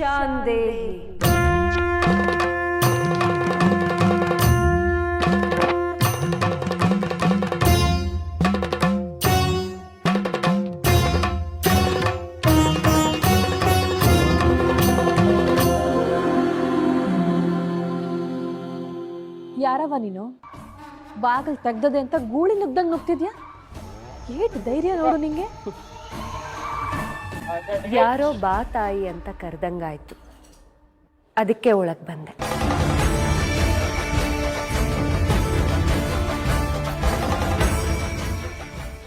ಶಾಂದೇಹಿ ಯಾರವ ನೀನು? ಬಾಗಿಲು ತೆಗ್ದದೆ ಅಂತ ಗೂಳಿ ನುಗ್ದಂಗೆ ನುಗ್ತಿದ್ಯಾ? ಏಟ್ ಧೈರ್ಯ ನೋಡು ನಿಂಗೆ. ಯಾರೋ ಬಾ ತಾಯಿ ಅಂತ ಕರೆದಂಗಾಯ್ತು. ಅದಕ್ಕೆ ಒಳಗ್ ಬಂದೆ.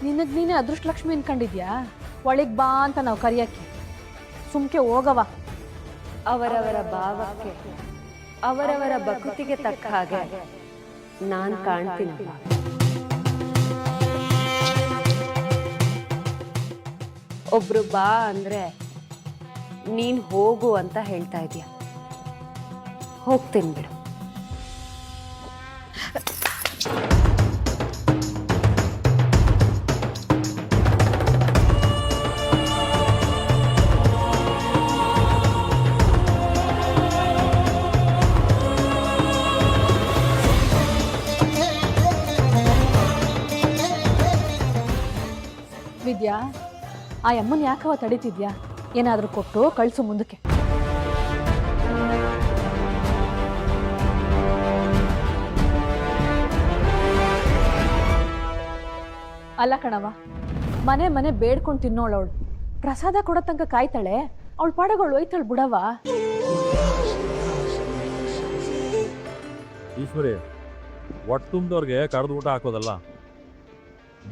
ನಿನಗ್ ನೀನೆ ಅದೃಷ್ಟ ಲಕ್ಷ್ಮಿ ಅನ್ಕೊಂಡಿದ್ಯಾ? ಒಳಗ್ ಬಾ ಅಂತ ನಾವು ಕರಿಯಕ್ಕೆ ಸುಮ್ಕೆ ಹೋಗವ ಅವರವರ ಭಾವಕ್ಕೆ ಅವರವರ ಬಕುತಿಗೆ ತಕ್ಕ ಹಾಗೆ ನಾನ್ ಕಾಣ್ತೀನಮ್ಮ ಒಬ್ರು ಬಾ ಅಂದ್ರೆ ನೀನ್ ಹೋಗು ಅಂತ ಹೇಳ್ತಾ ಇದೀಯ. ಹೋಗ್ತೀನಿ ಬಿಡು. ವಿದ್ಯಾ ಆ ಅಮ್ಮನ್ ಯಾಕವ ತಡಿತಿದ್ಯಾ? ಏನಾದರೂ ಕೊಟ್ಟು ಕಳ್ಸು ಮುಂದಕ್ಕೆ. ಅಲ್ಲ ಕಣವ ಮನೆ ಮನೆ ಬೇಡ್ಕೊಂಡು ತಿನ್ನೋಳವಳು. ಪ್ರಸಾದ ಕೊಡೋ ತನಕ ಕಾಯ್ತಾಳೆ, ಅವಳ ಪಾಡಗಳು ಒಯ್ತಾಳೆ ಬಿಡವ ಈಶ್ವರಿ, ಒಟ್ಟು ತುಂಬಿದವ್ರಿಗೆ ಕಡ್ದು ಊಟ ಹಾಕೋದಲ್ಲ.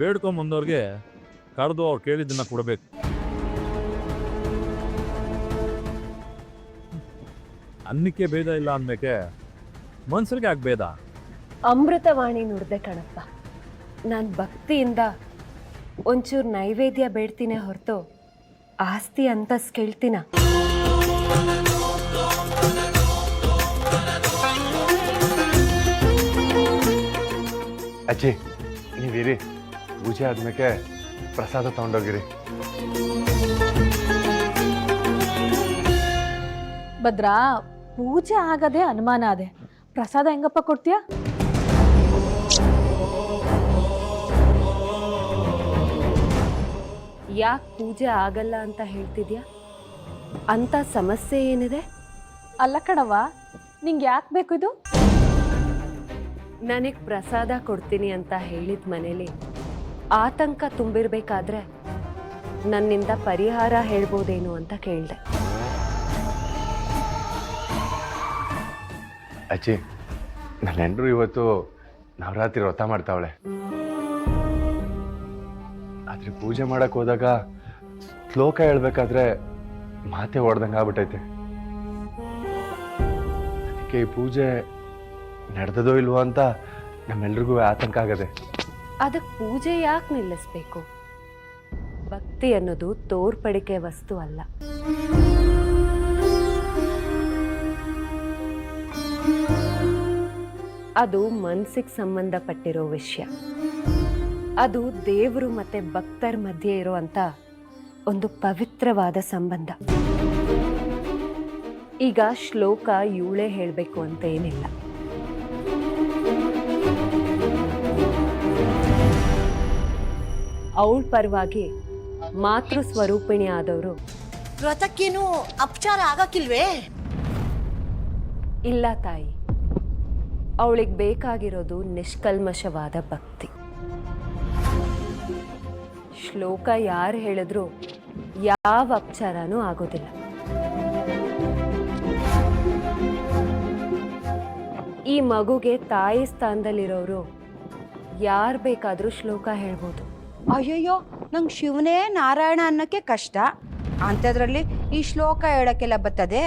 ಬೇಡ್ಕೊಂಬಂದವ್ರಿಗೆ ಕರೆದು ಅವ್ರು ಕೇಳಿದ್ದನ್ನು ಕೊಡಬೇಕು. ಅನ್ನಕ್ಕೆ ಭೇದ ಇಲ್ಲ ಅಂದಮೇಕೆ ಮನ್ಸರಿಗೆ ಯಾಕೆ ಭೇದ? ಅಮೃತವಾಣಿ ನುಡ್ದೆ ಕಣಪ್ಪ. ನಾನು ಭಕ್ತಿಯಿಂದ ಒಂಚೂರು ನೈವೇದ್ಯ ಬೇಡ್ತೀನಿ ಹೊರತು ಆಸ್ತಿ ಅಂತ ಕೇಳ್ತೀನ. ಅಜ್ಜಿ ನೀವಿರಿ. ಪೂಜೆ ಆದ್ಮೇಲೆ ಪ್ರಸಾದ ತಗೊಂಡೋಗಿರಿ. ಭದ್ರಾ ಪೂಜೆ ಆಗದೆ ಅನುಮಾನ ಅದೇ ಪ್ರಸಾದ ಹೆಂಗಪ್ಪ ಕೊಡ್ತೀಯಾ? ಯಾಕೆ ಪೂಜೆ ಆಗಲ್ಲ ಅಂತ ಹೇಳ್ತಿದ್ಯಾ? ಅಂತ ಸಮಸ್ಯೆ ಏನಿದೆ? ಅಲ್ಲ ಕಣವ್ವ ನಿಂಗೆ ಯಾಕೆ ಬೇಕು ಇದು ನನಗೆ ಪ್ರಸಾದ ಕೊಡ್ತೀನಿ ಅಂತ ಹೇಳಿದ ಮನೇಲಿ ಆತಂಕ ತುಂಬಿರಬೇಕಾದ್ರೆ ನನ್ನಿಂದ ಪರಿಹಾರ ಹೇಳ್ಬೋದೇನು ಅಂತ ಕೇಳಿದೆ. ಅಜ್ಜಿ ನನ್ನ ಹೆಂಡ್ರು ಇವತ್ತು ನವರಾತ್ರಿ ವ್ರತ ಮಾಡ್ತಾವಳೆ. ಆದ್ರೆ ಪೂಜೆ ಮಾಡಕ್ ಹೋದಾಗ ಶ್ಲೋಕ ಹೇಳ್ಬೇಕಾದ್ರೆ ಮಾತೆ ಹೊಡ್ದಂಗೆ ಆಗ್ಬಿಟ್ಟೈತೆ. ಅದಕ್ಕೆ ಈ ಪೂಜೆ ನಡೆದದೋ ಇಲ್ವೋ ಅಂತ ನಮ್ಮೆಲ್ರಿಗೂ ಆತಂಕ ಆಗದೆ. ಅದಕ್ಕೆ ಪೂಜೆ ಯಾಕೆ ನಿಲ್ಲಿಸ್ಬೇಕು? ಭಕ್ತಿ ಅನ್ನೋದು ತೋರ್ಪಡಿಕೆ ವಸ್ತು ಅಲ್ಲ. ಅದು ಮನ್ಸಿಗೆ ಸಂಬಂಧಪಟ್ಟಿರೋ ವಿಷಯ. ಅದು ದೇವರು ಮತ್ತೆ ಭಕ್ತರ ಮಧ್ಯೆ ಇರುವಂತ ಒಂದು ಪವಿತ್ರವಾದ ಸಂಬಂಧ. ಈಗ ಶ್ಲೋಕ ಇವಳೇ ಹೇಳಬೇಕು ಅಂತ ಏನಿಲ್ಲ. ಅವಳ ಪರವಾಗಿ ಮಾತೃ ಸ್ವರೂಪಿಣಿ ಆದವರು. ವ್ರತಕ್ಕೇನು ಅಪಚಾರ ಆಗಕ್ಕಿಲ್ವೇ? ಇಲ್ಲ ತಾಯಿ. ಅವಳಿಗೆ ಬೇಕಾಗಿರೋದು ನಿಷ್ಕಲ್ಮಶವಾದ ಭಕ್ತಿ. ಶ್ಲೋಕ ಯಾರು ಹೇಳಿದ್ರು ಯಾವ ಅಪಚಾರನೂ ಆಗೋದಿಲ್ಲ. ಈ ಮಗುಗೆ ತಾಯಿ ಸ್ಥಾನದಲ್ಲಿರೋರು ಯಾರು ಬೇಕಾದರೂ ಶ್ಲೋಕ ಹೇಳ್ಬೋದು. ಅಯ್ಯಯ್ಯೋ ನಂಗೆ ಶಿವನೇ ನಾರಾಯಣ ಅನ್ನೋಕ್ಕೆ ಕಷ್ಟ. ಅಂಥದ್ರಲ್ಲಿ ಈ ಶ್ಲೋಕ ಹೇಳೋಕ್ಕೆಲ್ಲ ಬರ್ತದೆ?